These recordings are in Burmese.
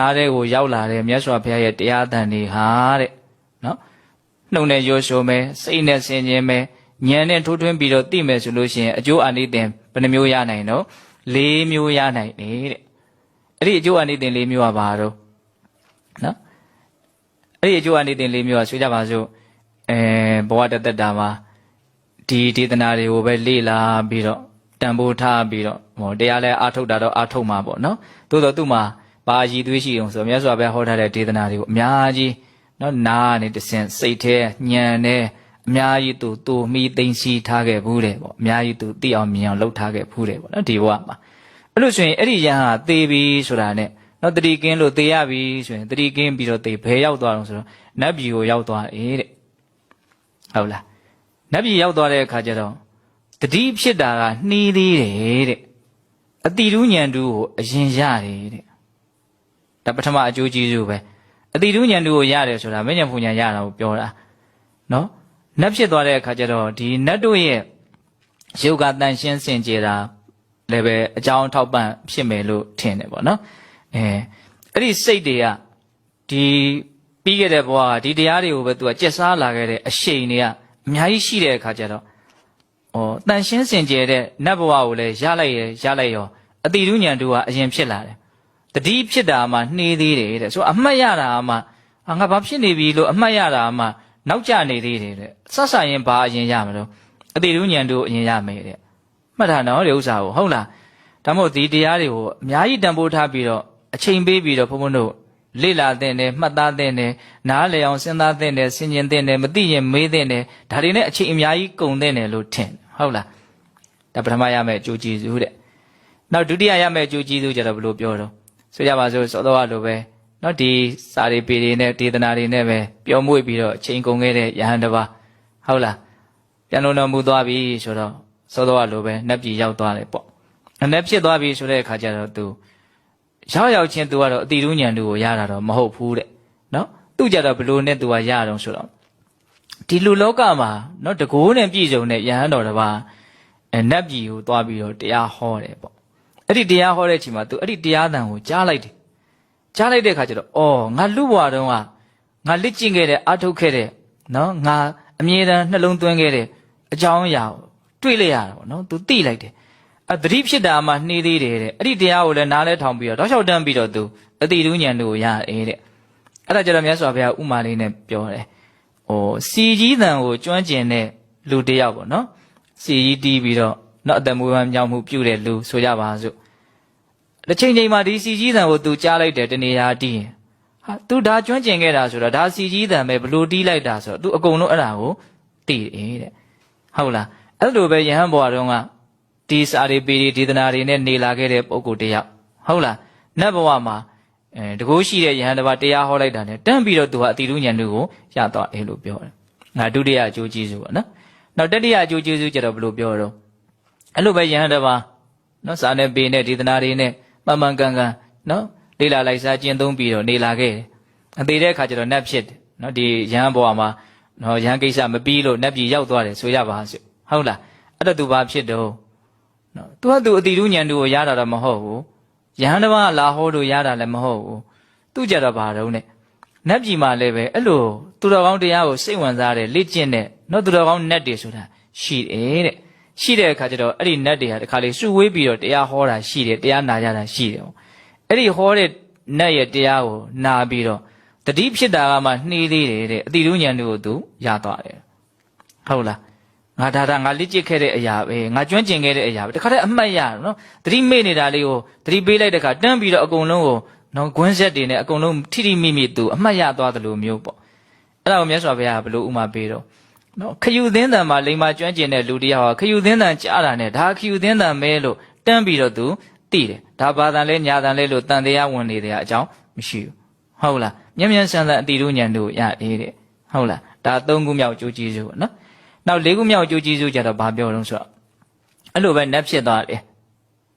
အားတဲ့ကိုရောက်လာတဲ့မြတ်စွာဘုရားရဲ့တရားသံတွေဟာတဲ့နော်နှုတ်နဲ့ရိုးရှိုးမယ်စိတ်နဲ့ဆင်ခြင်မယ်ဉာဏ်နဲ့ထိုးထွင်းပြီးတော့သိမယ်ဆိုလို့ရှိရင်အကျိုးအာနိသင်ဘယ်နှမျိုးရနိုင်တော့၄မျိုးရနိုင်တယ်တဲ့အဲ့ဒီအကျိုးအာနိသင်၄မျိုးကဘာတော့နော်အဲ့ဒီအကျိုးအာနိသင်၄မျိုးကဆိုကြပါစို့အဲဘဝတသက်တာမှာဒီဒေသနာတွေကိုပဲလေ့လာပြီးတော့တန်ဖိုးထားပြီးတော့ဟောတရားလဲအာထုတ်တာတော့အာထုတ်မှာပေါ့နော်သို့တော့သူ့မှာ ဘာရည်သွေးရှိအောင်ဆိုမြတ်စွာဘုရားဟောထားတဲ့ဒေသနာတွေကိုအများကြီးနော်နားနဲ့တဆင်စိတ်แท้ညံနဲ့အများကြီးသူတူမိသိမ့်စီထားခဲ့ဘူးတယ်ပေါ့အများကြီးသူသိအောင်မြင်အောင်လုပ်ထားခဲ့ဘူးတယ်ပေါ့နော်ဒီဘဝမှာအဲ့လို့ဆိုရင်အဲ့ဒီယဟန်ဟာသေပြီဆိုတာနဲ့နော်တတိကင်းလို့သေရပြီဆိုရင်တတိကင်းပြီးတော့သေဘယ်ရောက်သွားအောင်ဆိုတော့နတ်ပြည်ကိုရောက်သွားတယ်တဲ့ဟုတ်လားနတ်ပြည်ရောက်သွားတဲ့အခါကျတော့တတိဖြစ်တာကနှီးသေးတယ်တဲ့အတိရုညံတူကိုအရင်ရတယ်တဲ့ ဒါပထမအကျိုးကျေးဇူးပဲအတိရုညံတူကိုရတယ်ဆိုတာမဉ္ဇဉ်ဖူညာရတာကိုပြောတာနော်နတ်ဖြစ်သွားတဲ့အခါကျတော့ဒီနတ်တို့ရဲ့ရုပ်ကတန်ရှင်းစင်ကြယ်တာလည်းပဲအကြောင်းထောက်ပံ့ဖြစ်မယ်လို့ထင်တယ်ပေါ့နော်အဲအဲ့ဒီစိတ်တွေကဒီပြီးခဲ့တဲ့ဘဝကဒီတရားတွေကိုပဲသူကကြက်စားလာခဲ့တဲ့အရှိန်တွေကအများကြီးရှိတဲ့အခါကျတော့ဩတန်ရှင်းစင်ကြယ်တဲ့နတ်ဘဝကိုလည်းရလိုက်ရရလိုက်ရောအတိရုညံတို့ကအရင်ဖြစ်လာတယ် တတိဖြစ်တာမှနှေးသေးတယ်တဲ့ဆိုအမှတ်ရတာမှအာငါဘာဖြစ်နေပြီလို့အမှတ်ရတာမှနောက်ကျနေသေးတယ်တဲ့ဆက်ဆံရင်ဘာအရင်ရမလို့အတိရုညံတို့အရင်ရမယ်တဲ့မှတ်တာနော်ဒီဥစ္စာကိုဟုတ်လားဒါမို့ဒီတရားတွေကိုအများကြီးတန်ဖိုးထားပြီးတော့အချိန်ပေးပြီးတော့ဘုန်းဘုန်းတို့လေ့လာတဲ့နဲ့မှတ်သားတဲ့နဲ့နားလည်အောင်စဉ်းစားတဲ့နဲ့ဆင်ခြင်တဲ့နဲ့မသိရင်မေးတဲ့နဲ့ဒါတွေနဲ့အချိန်အများကြီးကုန်တဲ့နဲ့လို့ထင်ဟုတ်လားဒါပထမရမယ့်အကျိုးကျေးဇူးတဲ့နောက်ဒုတိယရမယ့်အကျိုးကျေးဇူးကျတော့ဘယ်လိုပြောတော့ ဆိုကြပါစို့စောတော်ကလိုပဲနော်ဒီစာရီပေတွေနဲ့ဒေသနာတွေနဲ့ပဲပျော်မွေ့ပြီးတော့အချိန်ကုန်ခဲ့တဲ့ယဟန်တစ်ပါးဟုတ်လားပြန်လုံးတော်မူသွားပြီဆိုတော့စောတော်ကလိုပဲနတ်ပြည်ရောက်သွားတယ်ပေါ့နတ်ဖြစ်သွားပြီဆိုတဲ့အခါကျတော့သူရောက်ရောက်ချင်းသူကတော့အတိရုညံသူကိုရတာတော့မဟုတ်ဘူးတဲ့နော်သူကြတော့ဘလို့နဲ့သူကရတော့ဆိုတော့ဒီလူလောကမှာနော်တကိုးနဲ့ပြည့်စုံတဲ့ယဟန်တော်တစ်ပါးအဲနတ်ပြည်ကိုသွားပြီးတော့တရားဟောတယ်ပေါ့ အဲ့ဒီတရားဟောတဲ့အချိန်မှာသူအဲ့ဒီတရားသံကိုကြားလိုက်တယ်ကြားလိုက်တဲ့အခါကျတော့အော်ငါလူဘဝတုန်းကငါလက်ကျင့်ခဲ့တဲ့အထုတ်ခဲ့တဲ့နော်ငါအမြဲတမ်းနှလုံးသွင်းခဲ့တဲ့အကြောင်းအရာကိုတွေ့လိုက်ရတာပေါ့နော်သူသိလိုက်တယ်အသတိဖြစ်တာမှနှေးသေးတယ်တဲ့အဲ့ဒီတရားကိုလည်းနားလဲထောင်ပြီးတော့တောက်လျှောက်တန်းပြီးတော့သူအတိတူးညံတို့ကိုရတယ်တဲ့အဲ့ဒါကြတော့မြတ်စွာဘုရားဥမာလေးနဲ့ပြောတယ်ဟိုစီကြီးတန်ကိုကျွမ်းကျင်တဲ့လူတစ်ယောက်ပေါ့နော်စီကြီးတီးပြီးတော့နော်အတမွေးဝမ်းမြောက်မှုပြုတဲ့လူဆိုကြပါစို့ တစ်ချိန်ချိန်မှာဒီစီကြီးတန်ကိုသူကြားလိုက်တယ်တနေရာတီးရင်ဟာသူဒါကျွမ်းကျင်ခဲ့တာဆိုတော့ဒါစီကြီးတန်ပဲဘလို့တီးလိုက်တာဆိုတော့သူအကုန်လုံးအဲ့ဒါကိုတီးတယ်တဲ့ဟုတ်လားအဲ့လိုပဲယဟန်ဘွားတုန်းကဒီစာရီပီဒီဒေသနာတွေနဲ့နေလာခဲ့တဲ့ပုဂ္ဂိုလ်တယောက်ဟုတ်လားနတ်ဘဝမှာအဲတကိုးရှိတဲ့ယဟန်တစ်ပါးတရားဟောလိုက်တာ ਨੇ တန်းပြီးတော့သူဟာအတိရုညံတို့ကိုရသွားတယ်လို့ပြောတယ်ငါဒုတိယအကျိုးကျေးဇူးပေါ့နော်နောက်တတိယအကျိုးကျေးဇူးကျတော့ဘယ်လိုပြောတော့အဲ့လိုပဲယဟန်တစ်ပါးနော်စာနဲ့ပေနဲ့ဒေသနာတွေနဲ့ မှန်မှန်ကန်ကန်နော်လေ့လာလိုက်စားကျင့်သုံးပြီးတော့နေလာခဲ့တယ်အသေးတဲ့အခါကျတော့နတ်ဖြစ်တယ်နော်ဒီယဟန်ဘဝမှာနော်ယဟန်ကိစ္စမပြီးလို့နတ်ပြည်ရောက်သွားတယ်ဆိုရပါစို့ဟုတ်လားအဲ့တော့သူဘာဖြစ်တော့နော်သူကသူအတိရုညံတို့ကိုရတာတော့မဟုတ်ဘူးယဟန်တစ်ပါးလာဟောလို့ရတာလည်းမဟုတ်ဘူးသူကြတော့ဘာတော့ ਨੇ နတ်ပြည်မှာလည်းပဲအဲ့လိုသူတော်ကောင်းတရားကိုစိတ်ဝင်စားတဲ့လေ့ကျင့်တဲ့နော်သူတော်ကောင်းနတ်တွေဆိုတာရှိတယ်တဲ့ ရှိတဲ့အခါကျတော့အဲ့ဒီနတ်တွေဟာတခါလေစုဝေးပြီးတော့တရားဟောတာရှိတယ်တရားနာကြတာရှိတယ်အဲ့ဒီဟောတဲ့နတ်ရဲ့တရားကိုနာပြီးတော့တတိဖြစ်တာကမှနှီးသေးတယ်တဲ့အတိရုညံတို့ကိုသူရသွားတယ်ဟုတ်လားငါဒါဒါငါလက်ကျစ်ခဲ့တဲ့အရာပဲငါကျွမ်းကျင်ခဲ့တဲ့အရာပဲတခါတည်းအမှတ်ရနော်တတိမေ့နေတာလေးကိုတတိပေးလိုက်တဲ့ခါတန်းပြီးတော့အကုန်လုံးကိုနော်ဂွန်းဆက်တွေနဲ့အကုန်လုံးထိထိမိမိသူအမှတ်ရသွားတယ်လို့မျိုးပေါ့အဲ့ဒါကိုမြတ်စွာဘုရားကဘလို့ဥမာပေးတော့ နော်ခယူသင်းတန်မှာလိမ္မာကျွမ်းကျင်တဲ့လူတစ်ယောက်ဟာခယူသင်းတန်ကြားတာနဲ့ဒါခယူသင်းတန်မဲလို့တန်းပြီးတော့သူသိတယ်ဒါဘာတန်လဲညာတန်လဲလို့တန်တရားဝင်နေတဲ့အကြောင်းမရှိဘူးဟုတ်လားမျက်မျက်ဆန်ဆန်အတိတို့ညံတို့ရတယ်တဲ့ဟုတ်လားဒါသုံးခုမြောက်ကြိုးကြီးစုပေါ့နော်နောက်လေးခုမြောက်ကြိုးကြီးစုကြတော့ဘာပြောတော့ဆိုတော့အဲ့လိုပဲနတ်ဖြစ်သွားတယ်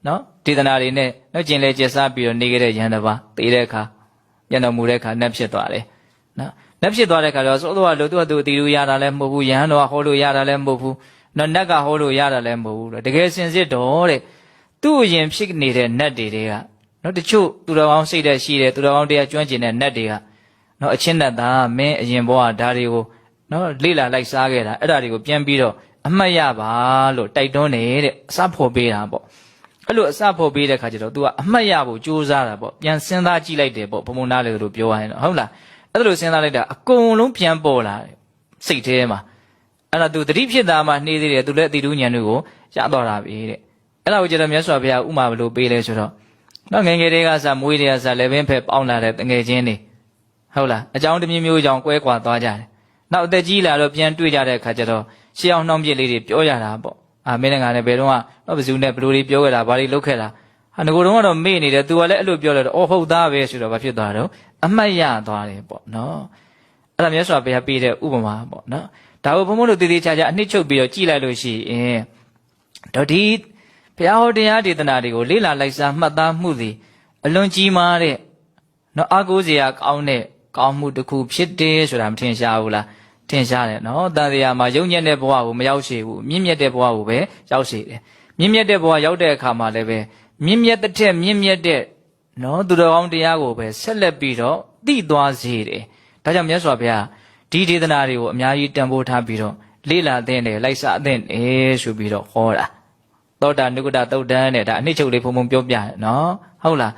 နော်ဒေသနာတွေနဲ့နော်ကျင်လေကျက်စားပြီးတော့နေခဲ့တဲ့ယန္တပါတေးတဲ့အခါပြန်တော်မူတဲ့အခါနတ်ဖြစ်သွားတယ်နော် နတ်ဖြစ်သွားတဲ့အခါတော့သို့တော်ကလို့သူကသူအတီလူရတာလည်းမဟုတ်ဘူးယဟန်တော်ကဟောလို့ရတာလည်းမဟုတ်ဘူးနော်နတ်ကဟောလို့ရတာလည်းမဟုတ်ဘူးတကယ်စင်စစ်တော်တဲ့သူ့အရင်ဖြစ်နေတဲ့နတ်တွေတွေကနော်တချို့သူတော်ကောင်းစိတ်တဲ့ရှိတယ်သူတော်ကောင်းတရားကျွမ်းကျင်တဲ့နတ်တွေကနော်အချင်းနဲ့သားမင်းအရင်ဘဝဓာတွေကိုနော်လေ့လာလိုက်စားခဲ့တာအဲ့ဒါတွေကိုပြန်ပြီးတော့အမှတ်ရပါလို့တိုက်တွန်းနေတဲ့အစဖို့ပေးတာပေါ့အဲ့လိုအစဖို့ပေးတဲ့ခါကျတော့ तू ကအမှတ်ရဖို့ကြိုးစားတာပေါ့ပြန်စဉ်းစားကြည့်လိုက်တယ်ပေါ့ဘုံဘုံနာလေလို့ပြောရရင်တော့ဟုတ်လား အဲ့ဒါလိုစဉ်းစားလိုက်တာအကုန်လုံးပြန်ပေါ်လာတယ်စိတ်ထဲမှာအဲ့တော့ तू တတိဖြစ်တာမှနှေးသေးတယ် तू လည်းအတိတူဉာဏ်တွေကိုရတော့တာပဲတဲ့အဲ့ဒါကိုကျတော့မြတ်စွာဘုရားဥမာဘယ်လိုပေးလဲဆိုတော့တော့ငယ်ငယ်တွေကစမွေးတွေကစလည်းပင်ဖက်ပေါင်းလာတဲ့တငယ်ချင်းတွေဟုတ်လားအကြောင်းတစ်မျိုးမျိုးကြောင့်ကွဲကွာသွားကြတယ်နောက်အသက်ကြီးလာတော့ပြန်တွေ့ကြတဲ့အခါကျတော့ရှေးအောင်နှောင်းပြစ်လေးတွေပြောရတာပေါ့အာမင်းငါလည်းဘယ်တော့ကတော့ဘယ်သူနဲ့ဘယ်လိုတွေပြောခဲ့တာဘာတွေလုပ်ခဲ့တာ ဟာငကိုတော့ကတော့မေ့နေတယ် तू ကလည်းအဲ့လိုပြောလိုက်တော့အော်ဟုတ်သားပဲဆိုတော့ဘာဖြစ်သွားတော့အမှတ်ရသွားတယ်ပေါ့နော်အဲ့ဒါမြတ်စွာဘုရားပေးတဲ့ဥပမာပေါ့နော်ဒါကိုဘုံဘုံတို့တည်တည်ချာချာအနှစ်ချုပ်ပြီးတော့ကြည်လိုက်လို့ရှိရင်တော့ဒီဘုရားဟောတရားဒေသနာတွေကိုလေ့လာလိုက်စားမှတ်သားမှုသည်အလွန်ကြီးမားတဲ့နော်အကူစရာကောင်းတဲ့ကောင်းမှုတစ်ခုဖြစ်တယ်ဆိုတာမထင်ရှားဘူးလားထင်ရှားတယ်နော်တန်တရားမှာယုံညံ့တဲ့ဘဝကိုမရောက်ရှိဘူးမြင့်မြတ်တဲ့ဘဝကိုပဲရောက်ရှိတယ်မြင့်မြတ်တဲ့ဘဝရောက်တဲ့အခါမှာလည်းပဲ မြင့်မြတ်တဲ့ထက်မြင့်မြတ်တဲ့နော်သူတော်ကောင်းတရားကိုပဲဆက်လက်ပြီးတော့သိသွားစေတယ်ဒါကြောင့်မြတ်စွာဘုရားဒီဒေသနာတွေကိုအများကြီးတန်ဖိုးထားပြီးတော့လေ့လာသင့်တယ်လိုက်စားသင့်တယ်ဆိုပြီးတော့ဟောတာသောတာနုကတသုတ်တန်းတဲ့ဒါအနှစ်ချုပ်လေးဘုံဘုံပြောပြတယ်နော်ဟုတ်လား